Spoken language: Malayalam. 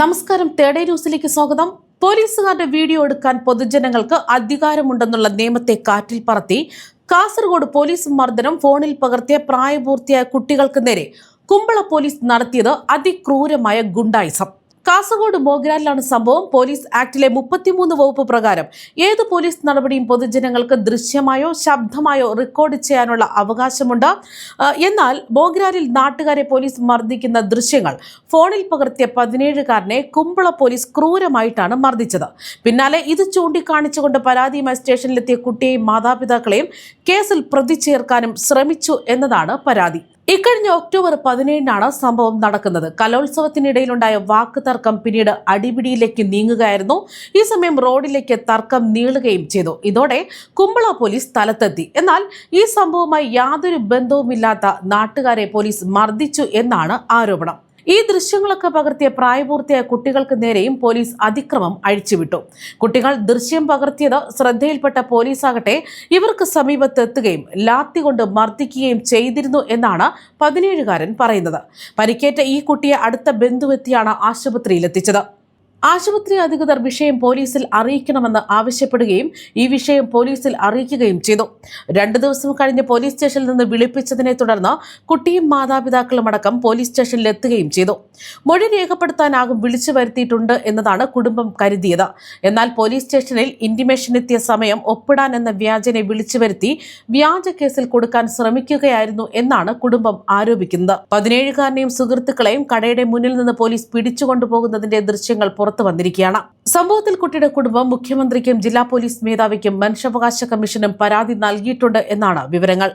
നമസ്കാരം. തേടേ ന്യൂസിലേക്ക് സ്വാഗതം. പോലീസുകാരുടെ വീഡിയോ എടുക്കാൻ പൊതുജനങ്ങൾക്ക് അധികാരമുണ്ടെന്നുള്ള നിയമത്തെ കാറ്റിൽ പറത്തി കാസർഗോഡ് പോലീസ് മർദ്ദനം ഫോണിൽ പകർത്തിയ പ്രായപൂർത്തിയായ കുട്ടികൾക്ക് നേരെ കുമ്പള പോലീസ് നടത്തിയത് അതിക്രൂരമായ ഗുണ്ടായിസം. കാസർഗോഡ് മോഗ്രാലിലാണ് സംഭവം. പോലീസ് ആക്ടിലെ മുപ്പത്തിമൂന്ന് വകുപ്പ് പ്രകാരം ഏത് പോലീസ് നടപടിയും പൊതുജനങ്ങൾക്ക് ദൃശ്യമായോ ശബ്ദമായോ റെക്കോർഡ് ചെയ്യാനുള്ള അവകാശമുണ്ട്. എന്നാൽ മോഗ്രാലിൽ നാട്ടുകാരെ പോലീസ് മർദ്ദിക്കുന്ന ദൃശ്യങ്ങൾ ഫോണിൽ പകർത്തിയ പതിനേഴുകാരനെ കുമ്പള പോലീസ് ക്രൂരമായിട്ടാണ് മർദ്ദിച്ചത്. പിന്നാലെ ഇത് ചൂണ്ടിക്കാണിച്ചുകൊണ്ട് പരാതിയുമായി സ്റ്റേഷനിലെത്തിയ കുട്ടിയെയും മാതാപിതാക്കളെയും കേസിൽ പ്രതി ചേർക്കാനും ശ്രമിച്ചു എന്നതാണ് പരാതി. ഇക്കഴിഞ്ഞ ഒക്ടോബർ പതിനേഴിനാണ് സംഭവം നടക്കുന്നത്. കലോത്സവത്തിനിടയിലുണ്ടായ വാക്ക് തർക്കം പിന്നീട് അടിപിടിയിലേക്ക് നീങ്ങുകയായിരുന്നു. ഈ സമയം റോഡിലേക്ക് തർക്കം നീളുകയും ചെയ്തു. ഇതോടെ കുമ്പള പോലീസ് സ്ഥലത്തെത്തി. എന്നാൽ ഈ സംഭവവുമായി യാതൊരു ബന്ധവുമില്ലാത്ത നാട്ടുകാരെ പോലീസ് മർദ്ദിച്ചു എന്നാണ് ആരോപണം. ഈ ദൃശ്യങ്ങളൊക്കെ പകർത്തിയ പ്രായപൂർത്തിയായ കുട്ടികൾക്ക് നേരെയും പോലീസ് അതിക്രമം അഴിച്ചുവിട്ടു. കുട്ടികൾ ദൃശ്യം പകർത്തിയത് ശ്രദ്ധയിൽപ്പെട്ട പോലീസാകട്ടെ ഇവർക്ക് സമീപത്തെത്തുകയും ലാത്തി കൊണ്ട് മർദ്ദിക്കുകയും ചെയ്തിരുന്നു എന്നാണ് പതിനേഴുകാരൻ പറയുന്നത്. പരിക്കേറ്റ ഈ കുട്ടിയെ അടുത്ത ബന്ധുവെത്തിയാണ് ആശുപത്രിയിലെത്തിച്ചത്. ആശുപത്രി അധികൃതർ വിഷയം പോലീസിൽ അറിയിക്കണമെന്ന് ആവശ്യപ്പെടുകയും ഈ വിഷയം പോലീസിൽ അറിയിക്കുകയും ചെയ്തു. രണ്ടു ദിവസം കഴിഞ്ഞ് പോലീസ് സ്റ്റേഷനിൽ നിന്ന് വിളിപ്പിച്ചതിനെ തുടർന്ന് കുട്ടിയും മാതാപിതാക്കളും അടക്കം പോലീസ് സ്റ്റേഷനിൽ എത്തുകയും ചെയ്തു. മൊഴി രേഖപ്പെടുത്താനാകും വിളിച്ചു വരുത്തിയിട്ടുണ്ട് എന്നതാണ് കുടുംബം കരുതിയത്. എന്നാൽ പോലീസ് സ്റ്റേഷനിൽ ഇന്റിമേഷൻ എത്തിയ സമയം ഒപ്പിടാൻ എന്ന വ്യാജനെ വിളിച്ചു വരുത്തി വ്യാജ കേസിൽ കൊടുക്കാൻ ശ്രമിക്കുകയായിരുന്നു എന്നാണ് കുടുംബം ആരോപിക്കുന്നത്. പതിനേഴുകാരനെയും സുഹൃത്തുക്കളെയും കടയുടെ മുന്നിൽ നിന്ന് പോലീസ് പിടിച്ചുകൊണ്ടുപോകുന്നതിന്റെ ദൃശ്യങ്ങൾ പുറത്തു വന്നിരിക്കുകയാണ്. സംഭവത്തിൽ കുട്ടിയുടെ കുടുംബം മുഖ്യമന്ത്രിക്കും ജില്ലാ പോലീസ് മേധാവിക്കും മനുഷ്യാവകാശ കമ്മീഷനും പരാതി നൽകിയിട്ടുണ്ട് എന്നാണ് വിവരങ്ങൾ.